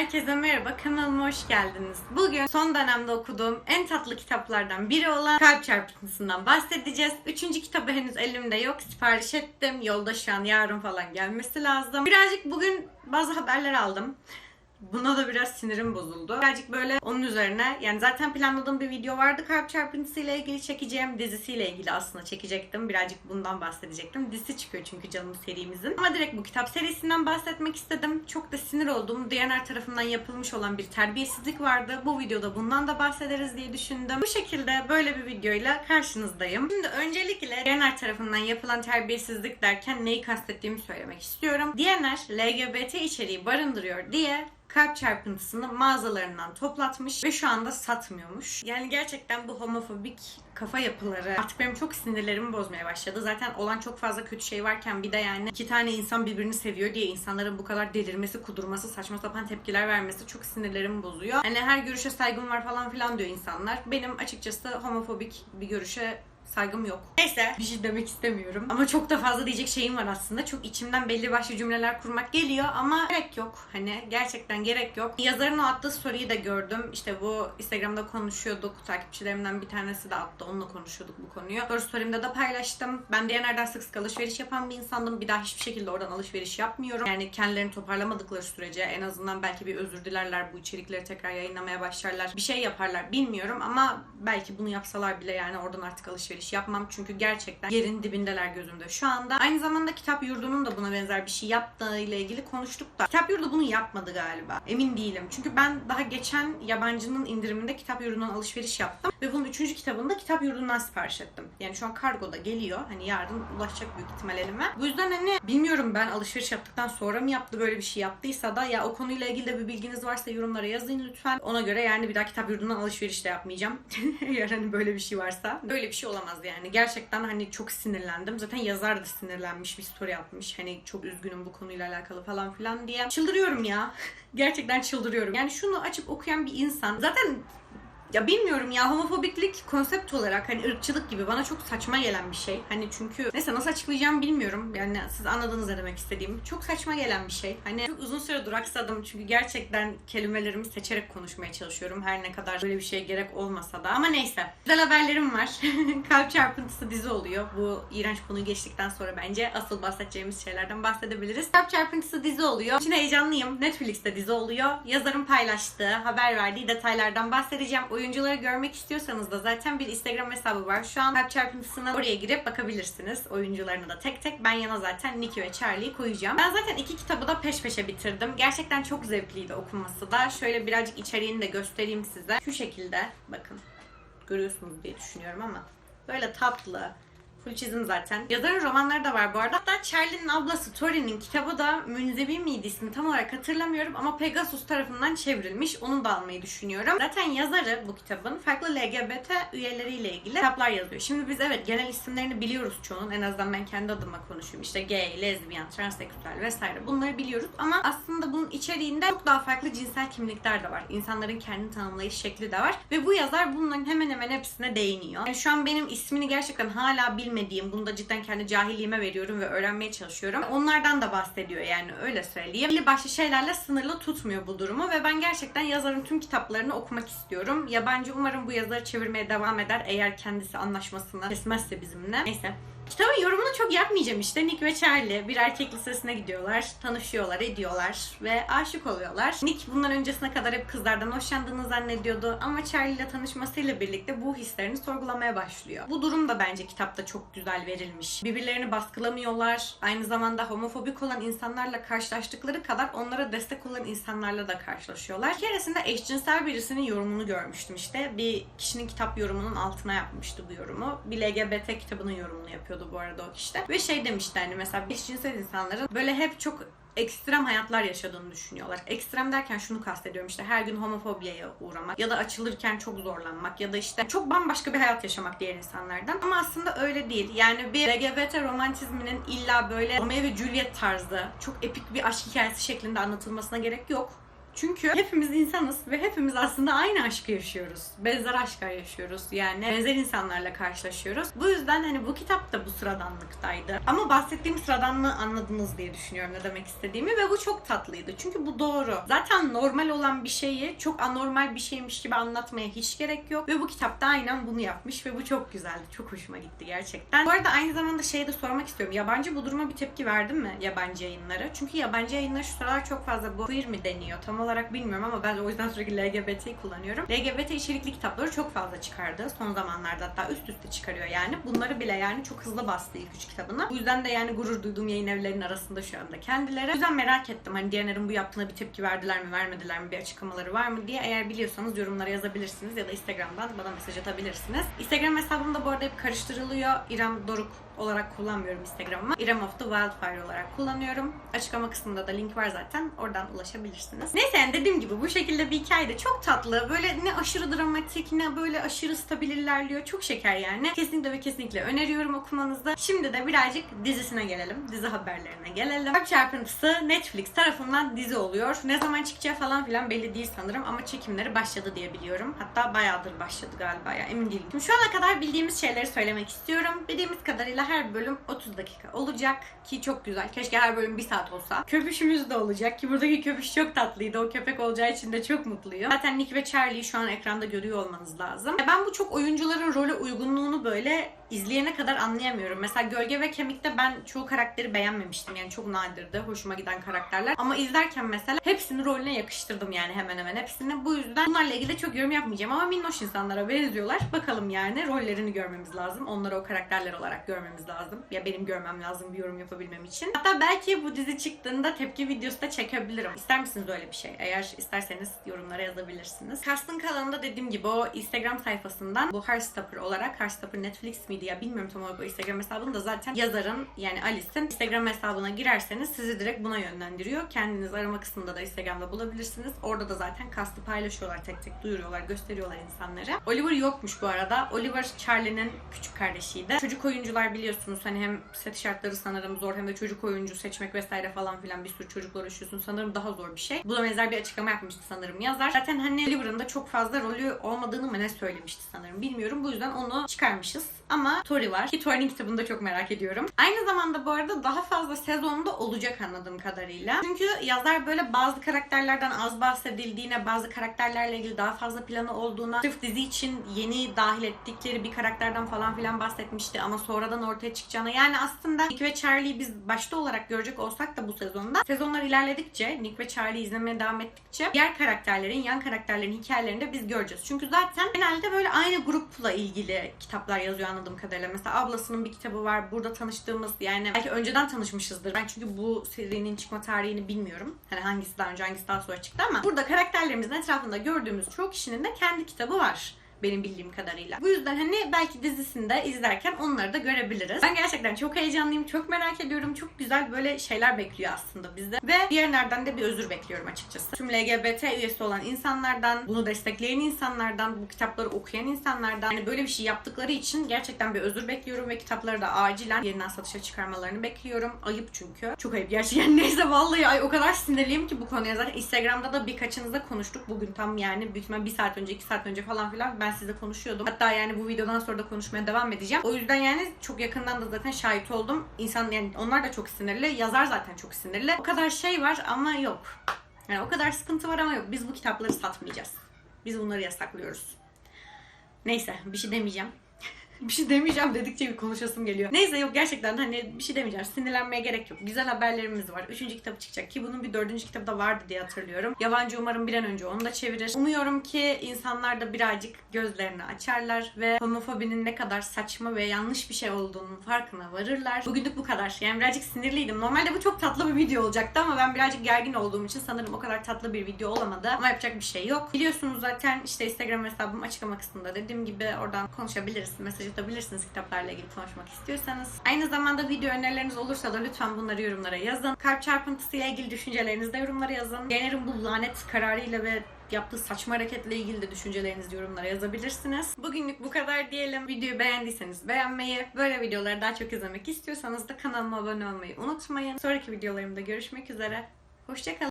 Herkese merhaba, kanalıma hoş geldiniz. Bugün son dönemde okuduğum en tatlı kitaplardan biri olan Kalp Çarpıntısından bahsedeceğiz. Üçüncü kitabı henüz elimde yok. Sipariş ettim. Yolda şu an yarın falan gelmesi lazım. Birazcık bugün bazı haberler aldım. Buna da biraz sinirim bozuldu. Birazcık böyle onun üzerine yani zaten planladığım bir video vardı kalp çarpıntısı ile ilgili çekeceğim. Dizisiyle ilgili aslında çekecektim. Birazcık bundan bahsedecektim. Dizisi çıkıyor çünkü canım serimizin. Ama direkt bu kitap serisinden bahsetmek istedim. Çok da sinir oldum. Diyaner tarafından yapılmış olan bir terbiyesizlik vardı. Bu videoda bundan da bahsederiz diye düşündüm. Bu şekilde böyle bir videoyla karşınızdayım. Şimdi öncelikle Diyaner tarafından yapılan terbiyesizlik derken neyi kastettiğimi söylemek istiyorum. Diyaner LGBT içeriği barındırıyor diye kalp çarpıntısını mağazalarından toplatmış ve şu anda satmıyormuş. Yani gerçekten bu homofobik kafa yapıları artık benim çok sinirlerimi bozmaya başladı. Zaten olan çok fazla kötü şey varken bir de yani iki tane insan birbirini seviyor diye insanların bu kadar delirmesi, kudurması, saçma sapan tepkiler vermesi çok sinirlerimi bozuyor. Hani her görüşe saygım var falan filan diyor insanlar. Benim açıkçası homofobik bir görüşe saygım yok. Neyse bir şey demek istemiyorum. Ama çok da fazla diyecek şeyim var aslında. Çok içimden belli başlı cümleler kurmak geliyor ama gerek yok. Hani gerçekten gerek yok. Yazarın o attığı story'i de gördüm. İşte bu Instagram'da konuşuyorduk. Takipçilerimden bir tanesi de attı. Onunla konuşuyorduk bu konuyu. Story story'imde de paylaştım. Ben Diyaner'den sık sık alışveriş yapan bir insandım. Bir daha hiçbir şekilde oradan alışveriş yapmıyorum. Yani kendilerini toparlamadıkları sürece en azından belki bir özür dilerler. Bu içerikleri tekrar yayınlamaya başlarlar. Bir şey yaparlar bilmiyorum ama belki bunu yapsalar bile yani oradan artık alışveriş yapmam. Çünkü gerçekten yerin dibindeler gözümde şu anda. Aynı zamanda kitap yurdunun da buna benzer bir şey yaptığı ile ilgili konuştuk da. Kitap yurdu bunu yapmadı galiba. Emin değilim. Çünkü ben daha geçen yabancının indiriminde kitap yurdundan alışveriş yaptım. Ve bunun üçüncü kitabını da kitap yurdundan sipariş ettim. Yani şu an kargoda geliyor. Hani yarın ulaşacak büyük ihtimal elime. Bu yüzden hani bilmiyorum ben alışveriş yaptıktan sonra mı yaptı böyle bir şey yaptıysa da ya o konuyla ilgili de bir bilginiz varsa yorumlara yazın lütfen. Ona göre yani bir daha kitap yurdundan alışveriş de yapmayacağım. Eğer hani böyle bir şey varsa. Böyle bir şey olamazdı yani. Gerçekten hani çok sinirlendim. Zaten yazar da sinirlenmiş bir story atmış. Hani çok üzgünüm bu konuyla alakalı falan filan diye. Çıldırıyorum ya. Gerçekten çıldırıyorum. Yani şunu açıp okuyan bir insan zaten ya bilmiyorum ya homofobiklik konsept olarak hani ırkçılık gibi bana çok saçma gelen bir şey. Hani çünkü neyse nasıl açıklayacağımı bilmiyorum. Yani siz anladınız ne demek istediğimi. Çok saçma gelen bir şey. Hani çok uzun süre duraksadım çünkü gerçekten kelimelerimi seçerek konuşmaya çalışıyorum. Her ne kadar böyle bir şeye gerek olmasa da. Ama neyse. Güzel haberlerim var. Kalp çarpıntısı dizi oluyor. Bu iğrenç konuyu geçtikten sonra bence asıl bahsedeceğimiz şeylerden bahsedebiliriz. Kalp çarpıntısı dizi oluyor. Şimdi heyecanlıyım. Netflix'te dizi oluyor. Yazarın paylaştığı, haber verdiği detaylardan bahsedeceğim. Oyuncuları görmek istiyorsanız da zaten bir Instagram hesabı var. Şu an kalp çarpıntısına oraya girip bakabilirsiniz. Oyuncularını da tek tek. Ben yana zaten Nicky ve Charlie'yi koyacağım. Ben zaten iki kitabı da peş peşe bitirdim. Gerçekten çok zevkliydi okuması da. Şöyle birazcık içeriğini de göstereyim size. Şu şekilde bakın. Görüyorsunuz diye düşünüyorum ama. Böyle tatlı, Full çizim zaten. Yazarın romanları da var bu arada. Hatta Charlie'nin ablası Tori'nin kitabı da Münzevi miydi ismi tam olarak hatırlamıyorum ama Pegasus tarafından çevrilmiş. Onu da almayı düşünüyorum. Zaten yazarı bu kitabın farklı LGBT üyeleriyle ilgili kitaplar yazıyor. Şimdi biz evet genel isimlerini biliyoruz çoğunun. En azından ben kendi adıma konuşuyorum. İşte gay, lezbiyen, transseksüel vesaire bunları biliyoruz. Ama aslında bunun içeriğinde çok daha farklı cinsel kimlikler de var. İnsanların kendini tanımlayış şekli de var. Ve bu yazar bunların hemen hemen hepsine değiniyor. Yani şu an benim ismini gerçekten hala bilmiyorum bilmediğim, bunu da cidden kendi cahilliğime veriyorum ve öğrenmeye çalışıyorum. Onlardan da bahsediyor yani öyle söyleyeyim. Belli başlı şeylerle sınırlı tutmuyor bu durumu ve ben gerçekten yazarın tüm kitaplarını okumak istiyorum. Yabancı umarım bu yazarı çevirmeye devam eder eğer kendisi anlaşmasını kesmezse bizimle. Neyse. Kitabın yorumunu çok yapmayacağım işte. Nick ve Charlie bir erkek lisesine gidiyorlar. Tanışıyorlar, ediyorlar ve aşık oluyorlar. Nick bundan öncesine kadar hep kızlardan hoşlandığını zannediyordu ama Charlie ile tanışmasıyla birlikte bu hislerini sorgulamaya başlıyor. Bu durum da bence kitapta çok güzel verilmiş. Birbirlerini baskılamıyorlar. Aynı zamanda homofobik olan insanlarla karşılaştıkları kadar onlara destek olan insanlarla da karşılaşıyorlar. Bir keresinde eşcinsel birisinin yorumunu görmüştüm işte. Bir kişinin kitap yorumunun altına yapmıştı bu yorumu. Bir LGBT kitabının yorumunu yapıyordu bu arada o kişide. Ve şey demişti hani mesela eşcinsel insanların böyle hep çok ekstrem hayatlar yaşadığını düşünüyorlar. Ekstrem derken şunu kastediyorum işte her gün homofobiye uğramak ya da açılırken çok zorlanmak ya da işte çok bambaşka bir hayat yaşamak diğer insanlardan. Ama aslında öyle değil. Yani bir LGBT romantizminin illa böyle Romeo ve Juliet tarzı çok epik bir aşk hikayesi şeklinde anlatılmasına gerek yok. Çünkü hepimiz insanız ve hepimiz aslında aynı aşkı yaşıyoruz. Benzer aşklar yaşıyoruz. Yani benzer insanlarla karşılaşıyoruz. Bu yüzden hani bu kitap da bu sıradanlıktaydı. Ama bahsettiğim sıradanlığı anladınız diye düşünüyorum ne demek istediğimi ve bu çok tatlıydı. Çünkü bu doğru. Zaten normal olan bir şeyi çok anormal bir şeymiş gibi anlatmaya hiç gerek yok. Ve bu kitapta aynen bunu yapmış ve bu çok güzeldi. Çok hoşuma gitti gerçekten. Bu arada aynı zamanda şey de sormak istiyorum. Yabancı bu duruma bir tepki verdin mi? Yabancı yayınlara. Çünkü yabancı yayınlar şu sıralar çok fazla bu queer mi deniyor? Olarak bilmiyorum ama ben o yüzden sürekli LGBT kullanıyorum. LGBT içerikli kitapları çok fazla çıkardı. Son zamanlarda hatta üst üste çıkarıyor yani. Bunları bile yani çok hızlı bastı ilk üç kitabına. Bu yüzden de yani gurur duyduğum yayın evlerinin arasında şu anda kendileri. O yüzden merak ettim hani diğerlerin bu yaptığına bir tepki verdiler mi vermediler mi bir açıklamaları var mı diye. Eğer biliyorsanız yorumlara yazabilirsiniz ya da Instagram'dan bana mesaj atabilirsiniz. Instagram hesabım da bu arada hep karıştırılıyor. İrem Doruk olarak kullanmıyorum Instagram'ı. İrem of the Wildfire olarak kullanıyorum. Açıklama kısmında da link var zaten. Oradan ulaşabilirsiniz. Neyse yani dediğim gibi bu şekilde bir hikaye de çok tatlı. Böyle ne aşırı dramatik ne böyle aşırı stabil ilerliyor. Çok şeker yani. Kesinlikle ve kesinlikle öneriyorum okumanızı. Şimdi de birazcık dizisine gelelim. Dizi haberlerine gelelim. Kalp Çarpıntısı Netflix tarafından dizi oluyor. Ne zaman çıkacağı falan filan belli değil sanırım ama çekimleri başladı diye biliyorum. Hatta bayağıdır başladı galiba ya emin değilim. Şimdi şu ana kadar bildiğimiz şeyleri söylemek istiyorum. Bildiğimiz kadarıyla her bölüm 30 dakika olacak ki çok güzel. Keşke her bölüm 1 saat olsa. Köpüşümüz de olacak ki buradaki köpüş çok tatlıydı. O köpek olacağı için de çok mutluyum. Zaten Nick ve Charlie'yi şu an ekranda görüyor olmanız lazım. Ben bu çok oyuncuların role uygunluğunu böyle izleyene kadar anlayamıyorum. Mesela Gölge ve Kemik'te ben çoğu karakteri beğenmemiştim. Yani çok nadirdi hoşuma giden karakterler. Ama izlerken mesela hepsini rolüne yakıştırdım yani hemen hemen hepsini. Bu yüzden bunlarla ilgili çok yorum yapmayacağım ama minnoş insanlara benziyorlar. Bakalım yani rollerini görmemiz lazım. Onları o karakterler olarak görmemiz lazım. Ya benim görmem lazım bir yorum yapabilmem için. Hatta belki bu dizi çıktığında tepki videosu da çekebilirim. İster misiniz öyle bir şey? Eğer isterseniz yorumlara yazabilirsiniz. Cast'ın kalanında dediğim gibi o Instagram sayfasından bu Heartstopper olarak Heartstopper Netflix miydi ya bilmiyorum tam olarak o Instagram hesabını da zaten yazarın yani Alice'in Instagram hesabına girerseniz sizi direkt buna yönlendiriyor. Kendiniz arama kısmında da Instagram'da bulabilirsiniz. Orada da zaten cast'ı paylaşıyorlar tek tek duyuruyorlar gösteriyorlar insanlara. Oliver yokmuş bu arada. Oliver Charlie'nin küçük kardeşiydi. Çocuk oyuncular biliyorsunuz hani hem set şartları sanırım zor hem de çocuk oyuncu seçmek vesaire falan filan bir sürü çocukla uğraşıyorsun. Sanırım daha zor bir şey. Buna benzer bir açıklama yapmıştı sanırım yazar. Zaten hani Oliver'ın da çok fazla rolü olmadığını mı ne söylemişti sanırım bilmiyorum. Bu yüzden onu çıkarmışız. Ama Tori var. Ki Tori'nin kitabını da çok merak ediyorum. Aynı zamanda bu arada daha fazla sezonda olacak anladığım kadarıyla. Çünkü yazar böyle bazı karakterlerden az bahsedildiğine, bazı karakterlerle ilgili daha fazla planı olduğuna, sırf dizi için yeni dahil ettikleri bir karakterden falan filan bahsetmişti ama sonradan ortaya çıkacağına. Yani aslında Nick ve Charlie'yi biz başta olarak görecek olsak da bu sezonda sezonlar ilerledikçe, Nick ve Charlie izlemeye devam ettikçe diğer karakterlerin, yan karakterlerin hikayelerini de biz göreceğiz. Çünkü zaten genelde böyle aynı grupla ilgili kitaplar yazıyor anladığım kadarıyla. Mesela ablasının bir kitabı var. Burada tanıştığımız yani belki önceden tanışmışızdır. Ben çünkü bu serinin çıkma tarihini bilmiyorum. Hani hangisi daha önce hangisi daha sonra çıktı ama burada karakterlerimizin etrafında gördüğümüz çoğu kişinin de kendi kitabı var benim bildiğim kadarıyla. Bu yüzden hani belki dizisinde izlerken onları da görebiliriz. Ben gerçekten çok heyecanlıyım, çok merak ediyorum. Çok güzel böyle şeyler bekliyor aslında bizde. Ve diğerlerden de bir özür bekliyorum açıkçası. Tüm LGBT üyesi olan insanlardan, bunu destekleyen insanlardan, bu kitapları okuyan insanlardan yani böyle bir şey yaptıkları için gerçekten bir özür bekliyorum ve kitapları da acilen yeniden satışa çıkarmalarını bekliyorum. Ayıp çünkü. Çok ayıp gerçekten. Neyse vallahi ay o kadar sinirliyim ki bu konuya. Zaten Instagram'da da birkaçınızla konuştuk. Bugün tam yani büyük bir saat önce, iki saat önce falan filan ben sizle konuşuyordum. Hatta yani bu videodan sonra da konuşmaya devam edeceğim. O yüzden yani çok yakından da zaten şahit oldum. İnsan yani onlar da çok sinirli. Yazar zaten çok sinirli. O kadar şey var ama yok. Yani o kadar sıkıntı var ama yok. Biz bu kitapları satmayacağız. Biz bunları yasaklıyoruz. Neyse bir şey demeyeceğim. Bir şey demeyeceğim dedikçe bir konuşasım geliyor. Neyse yok gerçekten hani bir şey demeyeceğim. Sinirlenmeye gerek yok. Güzel haberlerimiz var. Üçüncü kitabı çıkacak ki bunun bir dördüncü kitabı da vardı diye hatırlıyorum. Yabancı umarım bir an önce onu da çevirir. Umuyorum ki insanlar da birazcık gözlerini açarlar ve homofobinin ne kadar saçma ve yanlış bir şey olduğunun farkına varırlar. Bugünlük bu kadar. Yani birazcık sinirliydim. Normalde bu çok tatlı bir video olacaktı ama ben birazcık gergin olduğum için sanırım o kadar tatlı bir video olamadı. Ama yapacak bir şey yok. Biliyorsunuz zaten işte Instagram hesabım açıklama kısmında dediğim gibi oradan konuşabiliriz. Mesaj atabilirsiniz kitaplarla ilgili konuşmak istiyorsanız. Aynı zamanda video önerileriniz olursa da lütfen bunları yorumlara yazın. Kalp çarpıntısıyla ilgili düşüncelerinizi de yorumlara yazın. Yener'in bu lanet kararıyla ve yaptığı saçma hareketle ilgili de düşüncelerinizi yorumlara yazabilirsiniz. Bugünlük bu kadar diyelim. Videoyu beğendiyseniz beğenmeyi, böyle videoları daha çok izlemek istiyorsanız da kanalıma abone olmayı unutmayın. Sonraki videolarımda görüşmek üzere. Hoşçakalın.